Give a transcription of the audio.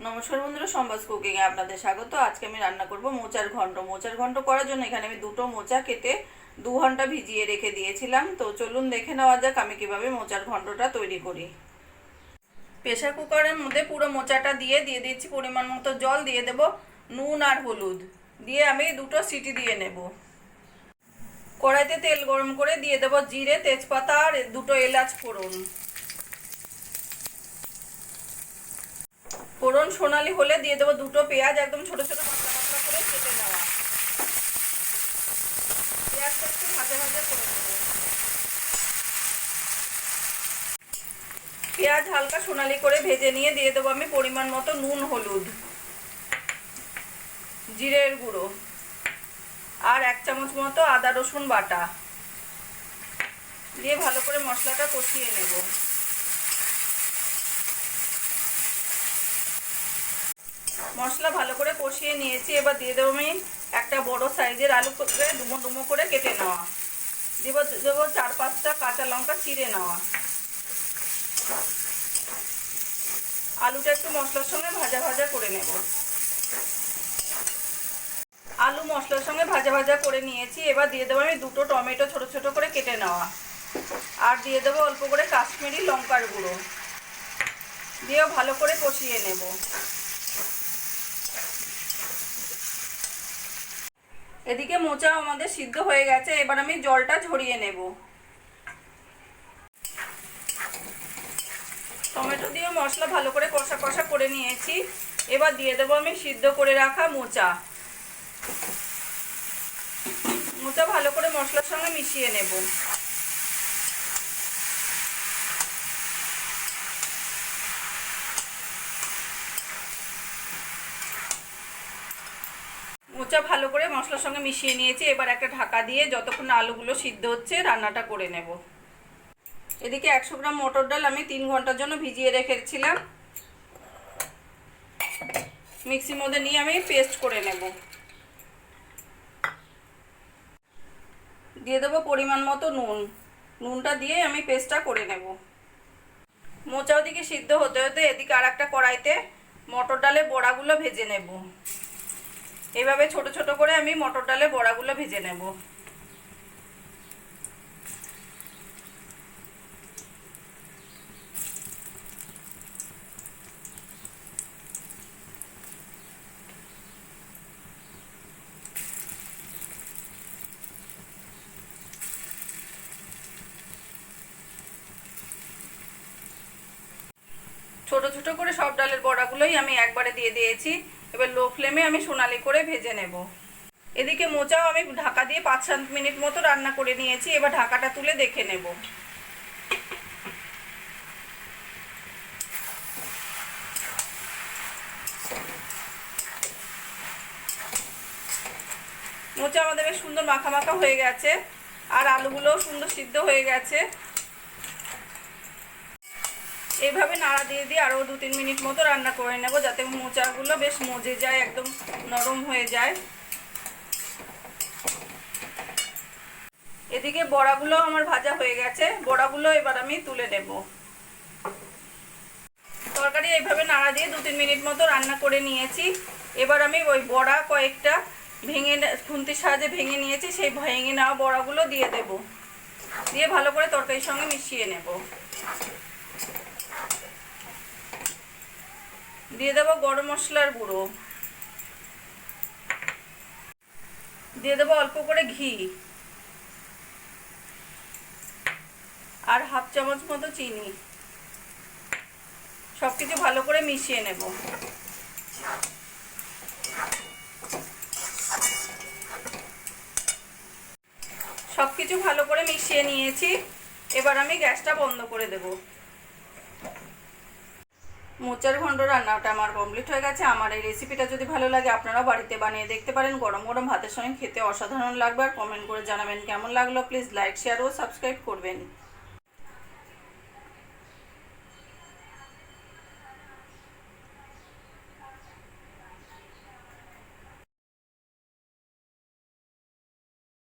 নমস্কার বন্ধুরা সম্বাস কুকিংয়ে আপনাদের স্বাগত। আজকে আমি রান্না করব মোচার ঘন্ট মোচার ঘন্ট করার জন্য এখানে আমি দুটো মোচা কেটে দু ঘণ্টা ভিজিয়ে রেখে দিয়েছিলাম। তো চলুন দেখে নেওয়া যাক আমি কীভাবে মোচার ঘন্টটা তৈরি করি। প্রেশার কুকারের মধ্যে পুরো মোচাটা দিয়ে দিয়ে দিচ্ছি পরিমাণ মতো জল, দিয়ে দেব নুন আর হলুদ। দিয়ে আমি দুটো সিটি দিয়ে নেব। কড়াইতে তেল গরম করে দিয়ে দেব জিরে, তেজপাতা আর দুটো এলাচ ফোড়ন। ফোড়ন সোনালি হলে দিয়ে দেবো দুটো পেঁয়াজ, একদম ছোট ছোট করে কেটে নেওয়া। পেঁয়াজটা একটু ভাজা ভাজা করে পেঁয়াজ হালকা সোনালি করে ভেজে নিয়ে দিয়ে দেবো আমি পরিমাণ মতো নুন, হলুদ, জিরের গুঁড়ো আর এক চামচ মতো আদা রসুন বাটা। দিয়ে ভালো করে মশলাটা কষিয়ে নেব। মশলা ভালো করে কষিয়ে নিয়েছি। এবার দিয়ে দেবো আমি একটা বড় সাইজের আলু করে ডুমো ডুমো করে কেটে নেওয়া। দেবো দেবো চার পাঁচটা কাঁচা লঙ্কা চিড়ে নেওয়া। আলুটা একটু মশলার সঙ্গে ভাজা ভাজা করে নেব। আলু মশলার সঙ্গে ভাজা ভাজা করে নিয়েছি। এবার দিয়ে দেবো আমি দুটো টমেটো ছোট ছোট করে কেটে নেওয়া। আর দিয়ে দেবো অল্প করে কাশ্মীরি লঙ্কার গুঁড়ো। দিয়েও ভালো করে কষিয়ে নেব। এদিকে মোচা আমাদের সিদ্ধ হয়ে গেছে, এবার আমি জলটা ঝরিয়ে নেব। টমেটো দিয়ে মশলা ভালো করে কষা কষা করে নিয়েছি। এবার দিয়ে দেবো আমি সিদ্ধ করে রাখা মোচা। মোচা ভালো করে মশলার সঙ্গে মিশিয়ে নেব। মোচা ভালো করে মশলার সঙ্গে মিশিয়ে নিয়েছি। এবার একটা ঢাকা দিয়ে যতক্ষণ আলুগুলো সিদ্ধ হচ্ছে, রান্নাটা করে নেব। এদিকে একশো গ্রাম মটর ডাল আমি তিন ঘণ্টার জন্য ভিজিয়ে রেখেছিলাম। মিক্সির মধ্যে নিয়ে আমি পেস্ট করে নেব। দিয়ে দেবো পরিমাণ মতো নুন। নুনটা দিয়ে আমি পেস্টটা করে নেব। মোচা ওদিকে সিদ্ধ হতে হতে এদিকে আর একটা কড়াইতে মটর ডালের বড়াগুলো ভেজে নেব। এভাবে ছোট ছোট করে আমি মটর ডালের বড়াগুলো ভেজে নেব। ছোট ছোট করে সব ডালের বড়াগুলোই আমি একবারে দিয়ে দিয়েছি। এবার লো ফ্লেমে আমি সোনালি করে ভেজে নেব। এদিকে মোচাও আমি ঢাকা দিয়ে পাঁচ সাত মিনিট মতো রান্না করে নিয়েছি, এবার ঢাকাটা তুলে দেখে নেব। মোচা আমাদের বেশ সুন্দর মাখা মাখা হয়ে গেছে, আর আলুগুলোও সুন্দর সিদ্ধ হয়ে গেছে। এইভাবে নাড়া দিয়ে দিয়ে আরও দু তিন মিনিট মতো রান্না করে নেব যাতে মোচাগুলো বেশ মজে যায়, একদম নরম হয়ে যায়। এদিকে বড়াগুলো আমার ভাজা হয়ে গেছে, বড়াগুলো এবার আমি তুলে নেব। তরকারি এইভাবে নাড়া দিয়ে দু তিন মিনিট মতো রান্না করে নিয়েছি। এবার আমি ওই বড়া কয়েকটা ভেঙে খুন্তির সাহায্যে ভেঙে নিয়েছি, সেই ভেঙে নেওয়া বড়াগুলো দিয়ে দেব। দিয়ে ভালো করে তরকারির সঙ্গে মিশিয়ে নেব। দিয়ে দেবো গরম মশলার গুঁড়ো। দিয়ে দেবো অল্প করে ঘি। আর হাফ চামচ মতো চিনি। সব কিছু ভালো করে মিশিয়ে নেব। সব কিছু ভালো করে মিশিয়ে নিয়েছি। এবার আমি গ্যাসটা বন্ধ করে দেবো। মোচার ঘন্ট রান্নাটা আমার কমপ্লিট হয়ে গেছে। আমার এই রেসিপিটা যদি ভালো লাগে আপনারাও বাড়িতে বানিয়ে দেখতে পারেন। গরম গরম ভাতের সঙ্গে খেতে অসাধারণ লাগবে। আর কমেন্ট করে জানাবেন কেমন লাগল। প্লিজ লাইক শেয়ার ও সাবস্ক্রাইব করবেন।